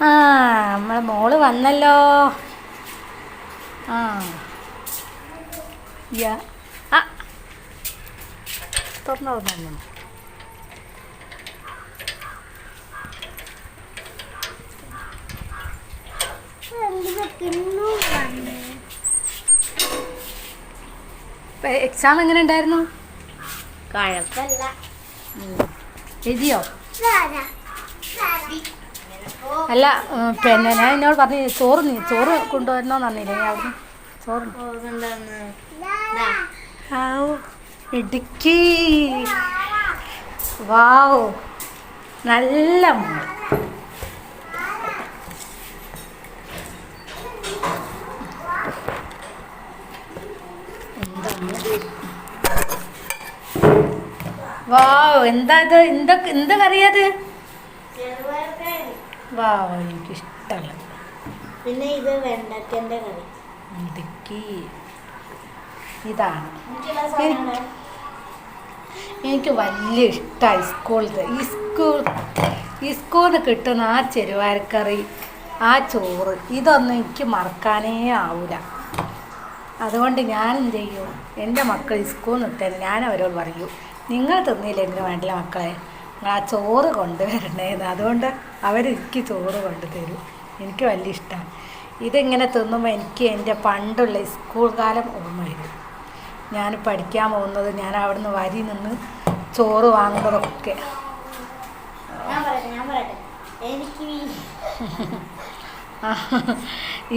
ആ നമ്മളെ മോൾ വന്നല്ലോ. ആ. യാ ആ തുറന്നു തുറന്നു എക്സാം എങ്ങനെ ഉണ്ടായിരുന്നു? കുഴപ്പമില്ല. എഴുതിയോ? അല്ല പിന്നെ ഞാൻ എന്നോട് പറഞ്ഞു ചോറ് നീ ചോറ് കൊണ്ടുവരണോന്ന് പറഞ്ഞില്ലേ ഞാൻ അവിടുന്ന് ചോറ് ഇടുക്കി. വാവ്. നല്ല മോൾ വാവ് എന്താ ഇത്? എന്താ എന്താ കറിയത് വാവ് എനിക്കിഷ്ടമല്ല പിന്നെ ഇത് വെണ്ടക്കന്റെ കറി. ഇടുക്കി ഇതാണ്. എനിക്ക് വലിയ ഇഷ്ടമായി സ്കൂളിലത്തെ ഈ സ്കൂൾ ഈ സ്കൂളിൽ കിട്ടുന്ന ആ ചെരുവാരക്കറി ആ ചോറ് ഇതൊന്നും എനിക്ക് മറക്കാനേ ആവില്ല അതുകൊണ്ട് ഞാൻ എന്ത് ചെയ്യും? എന്റെ മക്കൾ ഈ സ്കൂളിൽ നിന്ന് ഞാൻ അവരോട് പറയൂ നിങ്ങൾ തിന്നില്ലെങ്കിൽ വേണ്ടില്ല മക്കളെ. ആ ചോറ് കൊണ്ടുവരണേന്ന്. അതുകൊണ്ട് അവരെനിക്ക് ചോറ് കൊണ്ടുതരും. എനിക്ക് വലിയ ഇഷ്ടമാണ് ഇതിങ്ങനെ തിന്നുമ്പോൾ എനിക്ക് എന്റെ പണ്ടുള്ള സ്കൂൾ കാലം ഓർമ്മ വരും ഞാൻ പഠിക്കാൻ പോകുന്നത് ഞാൻ അവിടുന്ന് വരി നിന്ന് ചോറ് വാങ്ങുന്നതൊക്കെ.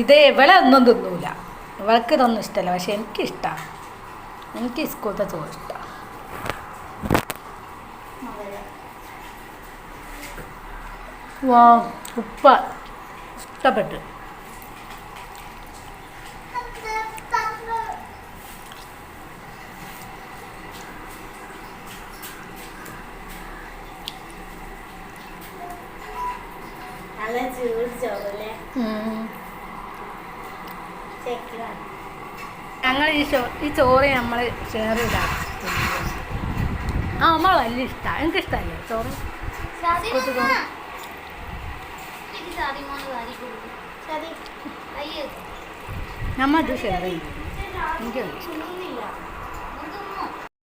ഇത് ഇവളെ ഒന്നും തിന്നൂല. ഇവൾക്ക് ഇതൊന്നും ഇഷ്ടമല്ല പക്ഷെ എനിക്കിഷ്ടമാണ് എനിക്ക് സ്കൂളത്തെ ചോറ് ഇഷ്ടമാണ് ഉപ്പ. ഇഷ്ടപ്പെട്ടു. ഞങ്ങൾ ഈ ഈ ചോറ് നമ്മൾ ഷെയർ ചെയ്താൽ ആ അമ്മ വലിയ ഇഷ്ടമാണ് എനിക്കിഷ്ടമല്ലേ ചോറ്? ശരി നമ്മൾ ഇത്